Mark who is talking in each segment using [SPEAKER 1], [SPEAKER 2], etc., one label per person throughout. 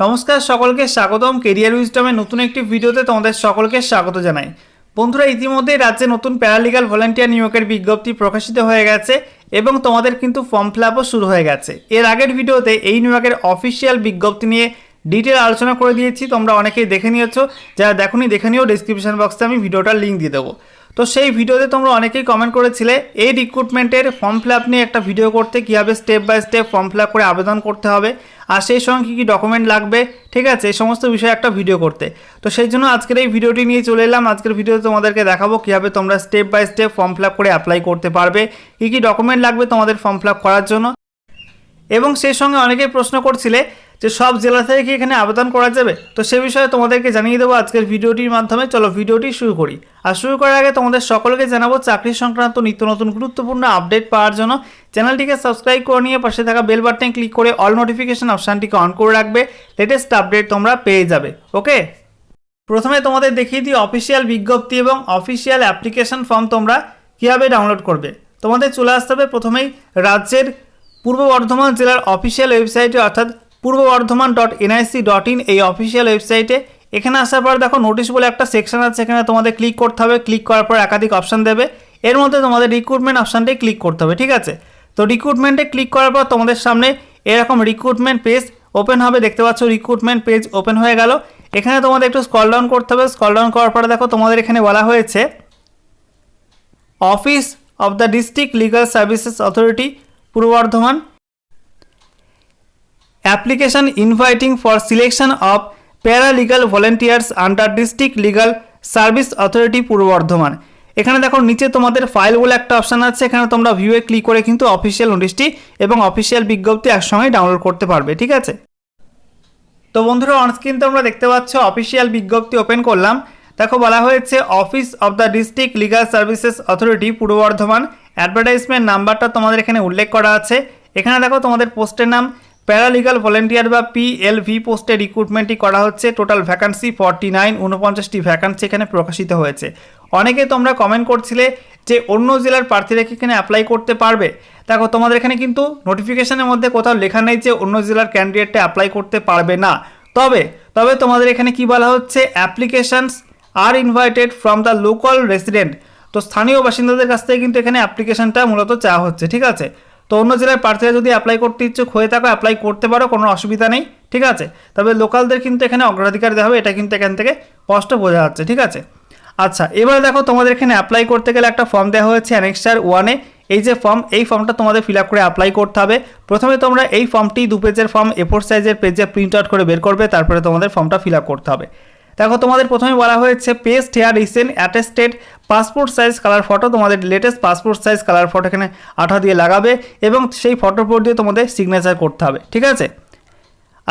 [SPEAKER 1] নমস্কার সকলকে, স্বাগতম কেরিয়ার উইজডমের নতুন একটি ভিডিওতে তোমাদের সকলকে স্বাগত জানাই। বন্ধুরা, ইতিমধ্যেই রাজ্যে নতুন প্যারালিগাল ভলান্টিয়ার নিয়োগের বিজ্ঞপ্তি প্রকাশিত হয়ে গেছে এবং তোমাদের কিন্তু ফর্ম ফিল শুরু হয়ে গেছে। এর আগের ভিডিওতে এই নিয়োগের অফিসিয়াল বিজ্ঞপ্তি নিয়ে ডিটেল আলোচনা করে দিয়েছি, তোমরা অনেকেই দেখে নিয়েছো। যারা দেখোনি, দেখে নিও ডিসক্রিপশন বক্সে আমি ভিডিওটার লিঙ্ক দিয়ে দেবো। তো সেই ভিডিওতে তোমরা অনেকেই কমেন্ট করেছিলে, এই রিক্রুটমেন্টের ফর্ম ফিল আপ নিয়ে একটা ভিডিও করতে, কীভাবে step by step form fill up করে আবেদন করতে হবে, আর সেই সঙ্গে কী কী ডকুমেন্ট লাগবে, ঠিক আছে, এই সমস্ত বিষয়ে একটা ভিডিও করতে। তো সেই জন্য আজকের এই ভিডিওটি নিয়ে চলে এলাম, আজকের ভিডিওতে তোমাদেরকে দেখাবো কীভাবে তোমরা step by step form fill up করে অ্যাপ্লাই করতে পারবে, কী কী ডকুমেন্ট লাগবে তোমাদের ফর্ম ফিল আপ করার জন্য। এবং সেই সঙ্গে অনেকেই প্রশ্ন করছিলে যে সব জেলা থেকে কি এখানে আবেদন করা যাবে? তো সে বিষয়ে তোমাদেরকে জানিয়ে দেবো আজকের ভিডিওটির মাধ্যমে। চলো ভিডিওটি শুরু করি। আর শুরু করার আগে তোমাদের সকলকে জানাব, চাকরি সংক্রান্ত নিত্য নতুন গুরুত্বপূর্ণ আপডেট পাওয়ার জন্য চ্যানেলটিকে সাবস্ক্রাইব করে নিয়ে পাশে থাকা বেল বাটনে ক্লিক করে অল নোটিফিকেশন অপশানটিকে অন করে রাখবে। লেটেস্ট আপডেট তোমরা পেয়ে যাবে। ওকে? প্রথমে তোমাদের দেখিয়ে দিই অফিসিয়াল বিজ্ঞপ্তি এবং অফিসিয়াল অ্যাপ্লিকেশন ফর্ম তোমরা কীভাবে ডাউনলোড করবে। তোমাদের চলে আসতে হবে প্রথমেই রাজ্যের পূর্ব বর্ধমান জেলার অফিসিয়াল ওয়েবসাইটে অর্থাৎ Purba Bardhaman dot NIC dot in এই অফিসিয়াল ওয়েবসাইটে এখানে আসার পর দেখো নোটিশ বলে একটা সেকশন আছে এখানে তোমাদের ক্লিক করতে হবে। ক্লিক করার পর একাধিক অপশান দেবে। এর মধ্যে তোমাদের রিক্রুটমেন্ট অপশানটাই ক্লিক করতে হবে, ঠিক আছে? তো রিক্রুটমেন্টে ক্লিক করার পর তোমাদের সামনে এরকম রিক্রুটমেন্ট পেজ ওপেন হবে। দেখতে পাচ্ছ রিক্রুটমেন্ট পেজ ওপেন হয়ে গেল। এখানে তোমাদের একটু স্কল ডাউন করতে হবে। স্কল ডাউন করার পরে দেখো তোমাদের এখানে বলা হয়েছে office of the district legal services authority Purba Bardhaman application inviting for selection of paralegal volunteers under district legal service authority Purba Bardhaman. এখানে দেখো, নিচে তোমাদের ফাইল বলে একটা অপশান আছে, এখানে তোমরা ভিউয়ে ক্লিক করে কিন্তু অফিসিয়াল নোটিশটি এবং অফিসিয়াল বিজ্ঞপ্তি একসঙ্গে ডাউনলোড করতে পারবে, ঠিক আছে? তো বন্ধুরা অনস্ক্রিন তোমরা দেখতে পাচ্ছ, অফিসিয়াল বিজ্ঞপ্তি ওপেন করলাম। দেখো, বলা হয়েছে office of the district legal services authority Purba Bardhaman. Advertisement নাম্বারটা তোমাদের এখানে উল্লেখ করা আছে। এখানে দেখো, তোমাদের পোস্টের নাম প্যারালিগাল ভলেন্টিয়ার বা পিএলভি পোস্টে রিক্রুটমেন্টই করা হচ্ছে। টোটাল ভ্যাকান্সি ফর্টি নাইন উনপঞ্চাশটি ভ্যাকান্সি এখানে প্রকাশিত হয়েছে। অনেকে তোমরা কমেন্ট করছিলে যে অন্য জেলার প্রার্থীরা কি এখানে অ্যাপ্লাই করতে পারবে? দেখো, তোমাদের এখানে কিন্তু নোটিফিকেশনের মধ্যে কোথাও লেখা নেই যে অন্য জেলার ক্যান্ডিডেটটা অ্যাপ্লাই করতে পারবে না। তবে তবে তোমাদের এখানে কি বলা হচ্ছে? Applications are invited from the local resident তো স্থানীয় বাসিন্দাদের কাছ থেকে কিন্তু এখানে অ্যাপ্লিকেশনটা মূলত চাওয়া হচ্ছে, ঠিক আছে? তো অন্য জেলার প্রার্থীরা যদি অ্যাপ্লাই করতে ইচ্ছুক হয়ে থাকো অ্যাপ্লাই করতে পারো, কোনো অসুবিধা নেই, ঠিক আছে? তবে লোকালদের কিন্তু এখানে অগ্রাধিকার দেওয়া হবে, এটা কিন্তু এখান থেকে স্পষ্ট বোঝা যাচ্ছে, ঠিক আছে? আচ্ছা এবার দেখো তোমাদের এখানে অ্যাপ্লাই করতে গেলে একটা ফর্ম দেওয়া হয়েছে অ্যানেক্সার ওয়ানে এই যে ফর্ম এই ফর্মটা তোমাদের ফিল করে অ্যাপ্লাই করতে হবে। প্রথমে তোমরা এই ফর্মটি দু পেজের ফর্ম এফোর সাইজের পেজে প্রিন্ট আউট করে বের করবে, তারপরে তোমাদের ফর্মটা ফিল করতে হবে। দেখো, তোমাদের প্রথমে বলা হয়েছে paste here recent attested passport size colour photo তোমাদের latest passport size colour photo এখানে আঠা দিয়ে লাগাবে এবং সেই ফটোর উপর দিয়ে তোমাদের সিগনেচার করতে হবে, ঠিক আছে?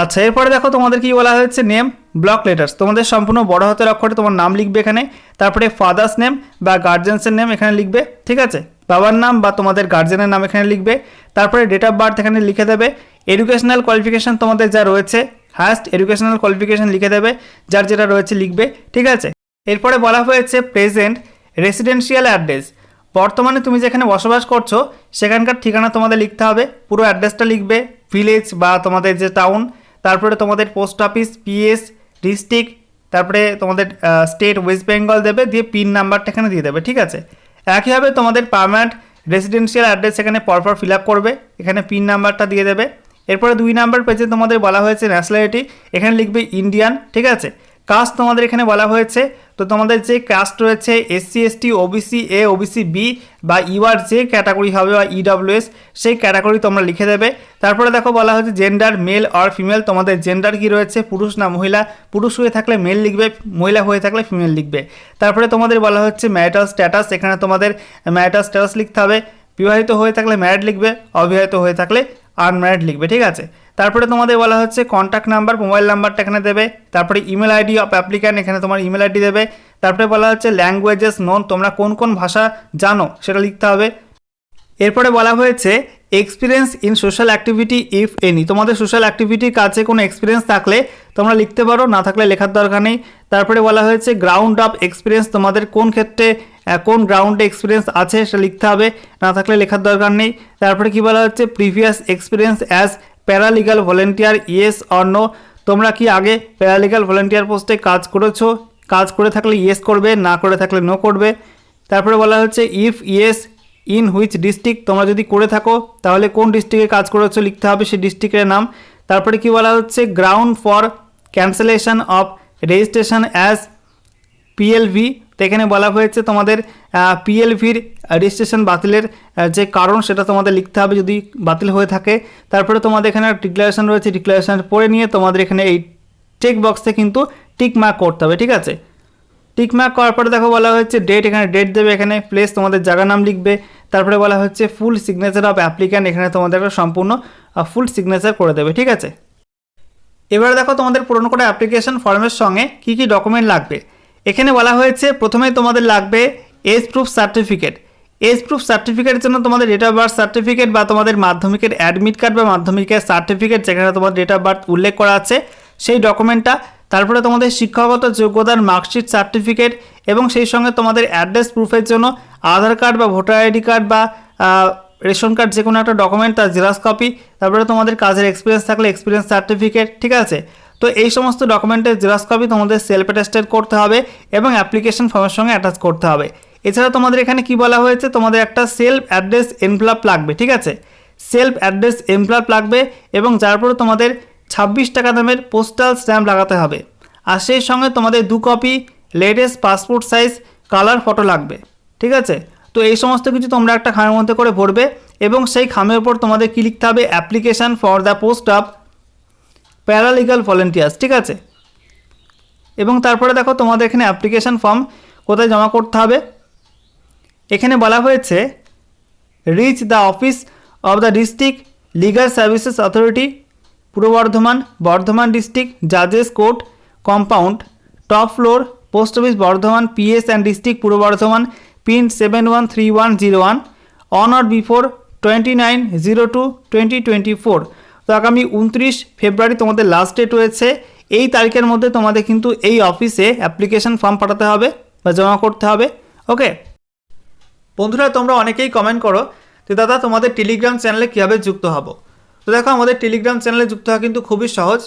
[SPEAKER 1] আচ্ছা এরপরে দেখো, তোমাদের কি বলা হয়েছে? নেম ব্লক লেটার্স তোমাদের সম্পূর্ণ বড় হাতের অক্ষরে তোমার নাম লিখবে এখানে, তারপরে ফাদার্স নেম বা গার্জেন্সের নেম এখানে লিখবে, ঠিক আছে? বাবার নাম বা তোমাদের গার্জেনের নাম এখানে লিখবে, তারপরে ডেট অফ বার্থ এখানে লিখে দেবে। এডুকেশনাল কোয়ালিফিকেশান তোমাদের যা রয়েছে হায়েস্ট এডুকেশনাল কোয়ালিফিকেশান লিখে দেবে, যার যেটা রয়েছে লিখবে, ঠিক আছে? এরপরে বলা হয়েছে প্রেজেন্ট রেসিডেন্সিয়াল অ্যাড্রেস বর্তমানে তুমি যেখানে বসবাস করছ, সেখানকার ঠিকানা তোমাদের লিখতে হবে। পুরো অ্যাড্রেসটা লিখবে ভিলেজ বা তোমাদের যে টাউন তারপরে তোমাদের পোস্ট অফিস পিএস ডিস্ট্রিক্ট তারপরে তোমাদের স্টেট ওয়েস্ট বেঙ্গল দেবে, দিয়ে পিন নাম্বারটা এখানে দিয়ে দেবে, ঠিক আছে? একইভাবে তোমাদের পারমানেন্ট রেসিডেন্সিয়াল অ্যাড্রেস এখানে পরপর ফিল আপ করবে, এখানে পিন নাম্বারটা দিয়ে দেবে। এরপরে দুই নাম্বার পেজে তোমাদের বলা হয়েছে ন্যাশনালিটি এখানে লিখবে ইন্ডিয়ান ঠিক আছে? কাস্ট তোমাদের এখানে বলা হয়েছে, তো তোমাদের যে কাস্ট রয়েছে SC ST OBC A OBC B বা ইউআর যে ক্যাটাগরি হবে বা ইডব্লিউএস সেই ক্যাটাগরি তোমরা লিখে দেবে। তারপরে দেখো বলা হয়েছে জেন্ডার মেল আর ফিমেল তোমাদের জেন্ডার কি রয়েছে, পুরুষ না মহিলা? পুরুষ হয়ে থাকলে মেল লিখবে, মহিলা হয়ে থাকলে ফিমেল লিখবে। তারপরে তোমাদের বলা হচ্ছে ম্যারিটাল স্ট্যাটাস এখানে তোমাদের ম্যারিটাল স্ট্যাটাস লিখতে হবে। বিবাহিত হয়ে থাকলে ম্যারিড লিখবে, অবিবাহিত হয়ে থাকলে আনম্যারিড লিখবে, ঠিক আছে? তারপরে তোমাদের বলা হচ্ছে কন্ট্যাক্ট নাম্বার মোবাইল নাম্বারটা এখানে দেবে, তারপরে ইমেল আইডি অফ অ্যাপ্লিক্যান্ট এখানে তোমার ইমেল আইডি দেবে, তারপরে বলা হচ্ছে ল্যাঙ্গুয়েজেস নোন তোমরা কোন কোন ভাষা জানো সেটা লিখতে হবে। এরপরে বলা হয়েছে experience in social activity if any তোমাদের সোশ্যাল অ্যাক্টিভিটির কাছে কোনো এক্সপিরিয়েন্স থাকলে তোমরা লিখতে পারো, না থাকলে লেখার দরকার নেই। তারপরে বলা হয়েছে গ্রাউন্ড অফ এক্সপিরিয়েন্স তোমাদের কোন ক্ষেত্রে কোন গ্রাউন্ডে এক্সপিরিয়েন্স আছে সেটা লিখতে হবে, না থাকলে লেখার দরকার নেই। তারপরে কি বলা হচ্ছে? Previous experience as paralegal volunteer yes or no তোমরা কি আগে প্যারালিগাল ভলেন্টিয়ার পোস্টে কাজ করেছ? কাজ করে থাকলে ইয়েস করবে, না করে থাকলে নো করবে। তারপরে বলা হচ্ছে if yes in which district তোমরা যদি করে থাকো, তাহলে কোন ডিস্ট্রিক্টে কাজ করেছ লিখতে হবে সেই ডিস্ট্রিক্টের নাম। তারপরে কি বলা হচ্ছে? Ground for cancellation of registration as PLV তো এখানে বলা হয়েছে তোমাদের পিএলভির রেজিস্ট্রেশন বাতিলের যে কারণ সেটা তোমাদের লিখতে হবে যদি বাতিল হয়ে থাকে। তারপরে তোমাদের এখানে ডিক্লারেশন রয়েছে ডিক্লারেশন পড়ে নিয়ে তোমাদের এখানে এই চেক বক্সে কিন্তু টিক মার্ক করতে হবে, ঠিক আছে? টিক মার্ক করার পরে দেখো বলা হচ্ছে ডেট এখানে ডেট দেবে, এখানে প্লেস তোমাদের জায়গা নাম লিখবে। তারপরে বলা হচ্ছে ফুল সিগনেচার অফ অ্যাপ্লিক্যান্ট এখানে তোমাদের একটা সম্পূর্ণ ফুল সিগনেচার করে দেবে, ঠিক আছে? এবারে দেখো তোমাদের পূরণ করা অ্যাপ্লিকেশন ফর্মের সঙ্গে কি কি ডকুমেন্ট লাগবে। এখানে বলা হয়েছে, প্রথমে তোমাদের লাগবে age proof certificate age proof সার্টিফিকেটের জন্য তোমাদের ডেট অফ বার্থ সার্টিফিকেট বা তোমাদের মাধ্যমিকের অ্যাডমিট কার্ড বা মাধ্যমিকের সার্টিফিকেট যেখানে তোমার ডেট অফ বার্থ উল্লেখ করা আছে, সেই ডকুমেন্টটা তারপরে তোমাদের শিক্ষাগত যোগ্যতার মার্কশিট সার্টিফিকেট এবং সেই সঙ্গে তোমাদের অ্যাড্রেস প্রুফের জন্য আধার কার্ড বা ভোটার আইডি কার্ড বা রেশন কার্ড যে কোনো একটা ডকুমেন্ট তার জেরক্স কপি তারপরে তোমাদের কাজের এক্সপিরিয়েন্স থাকলে এক্সপিরিয়েন্স সার্টিফিকেট ঠিক আছে? তো এই সমস্ত ডকুমেন্টের জেরক্স কপি তোমাদের সেলফ অ্যাটাস্টেড করতে হবে এবং অ্যাপ্লিকেশন ফর্মের সঙ্গে অ্যাটাচ করতে হবে। এছাড়া তোমাদের এখানে কি বলা হয়েছে? তোমাদের একটা সেলফ অ্যাড্রেস এনভেলপ লাগবে, ঠিক আছে? সেলফ অ্যাড্রেস এনভেলপ লাগবে এবং যার পরে তোমাদের ছাব্বিশ টাকা দামের পোস্টাল স্ট্যাম্প লাগাতে হবে। আর সেই সঙ্গে তোমাদের দু copy latest passport size colour photo লাগবে, ঠিক আছে? তো এই সমস্ত কিছু তোমরা একটা খামের মধ্যে করে ভরবে এবং সেই খামের উপর তোমাদের কী লিখতে হবে? Application for the post of paralegal volunteers ঠিক আছে? এবং তারপরে দেখো তোমাদের এখানে অ্যাপ্লিকেশান ফর্ম কোথায় জমা করতে হবে? এখানে বলা হয়েছে reach the office of the district legal services authority Purba Bardhaman Bardhaman district জাজেস court compound top floor post office Bardhaman PS and district Purba Bardhaman pin seven one three one zero one on or before twenty nine zero two twenty twenty four তো আগামী উনত্রিশ ফেব্রুয়ারি তোমাদের last date রয়েছে। এই তারিখের মধ্যে তোমাদের কিন্তু এই অফিসে অ্যাপ্লিকেশন ফর্ম পাঠাতে হবে বা জমা করতে হবে ওকে বন্ধুরা, তোমরা অনেকেই কমেন্ট করো যে, দাদা, তোমাদের টেলিগ্রাম চ্যানেলে কীভাবে যুক্ত হব? তো দেখো, আমাদের টেলিগ্রাম চ্যানেলে যুক্ত হওয়া কিন্তু খুবই সহজ।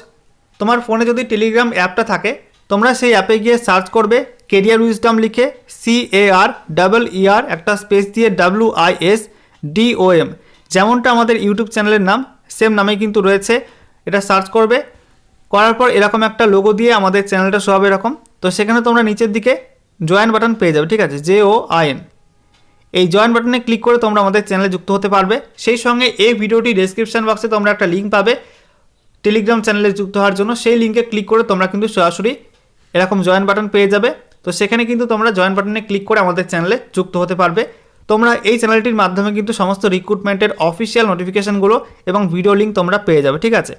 [SPEAKER 1] তোমার ফোনে যদি টেলিগ্রাম অ্যাপটা থাকে, তোমরা সেই অ্যাপে গিয়ে সার্চ করবে কেরিয়ার উইজডম লিখে C A R double E R একটা স্পেস দিয়ে W I S D O M যেমনটা আমাদের ইউটিউব চ্যানেলের নাম সেম নামে কিন্তু রয়েছে। এটা সার্চ করবে। করার পর এরকম একটা লোগো দিয়ে আমাদের চ্যানেলটা শো হবে এরকম। তো সেখানে তোমরা নিচের দিকে জয়েন বাটন পেয়ে যাবে, ঠিক আছে? জে ও আই এন এই জয়েন বাটনে ক্লিক করে তোমরা আমাদের চ্যানেলে যুক্ত হতে পারবে। সেই সঙ্গে এই ভিডিওটি ডেসক্রিপশন বক্সে তোমরা একটা লিঙ্ক পাবে টেলিগ্রাম চ্যানেলে যুক্ত হওয়ার জন্য। সেই লিঙ্কে ক্লিক করে তোমরা কিন্তু সরাসরি এরকম জয়েন বাটন পেয়ে যাবে। তো সেখানে কিন্তু তোমরা জয়েন বাটনে ক্লিক করে আমাদের চ্যানেলে যুক্ত হতে পারবে। তোমরা এই চ্যানেলটির মাধ্যমে কিন্তু সমস্ত রিক্রুটমেন্টের অফিসিয়াল নোটিফিকেশানগুলো এবং ভিডিও লিঙ্ক তোমরা পেয়ে যাবে, ঠিক আছে?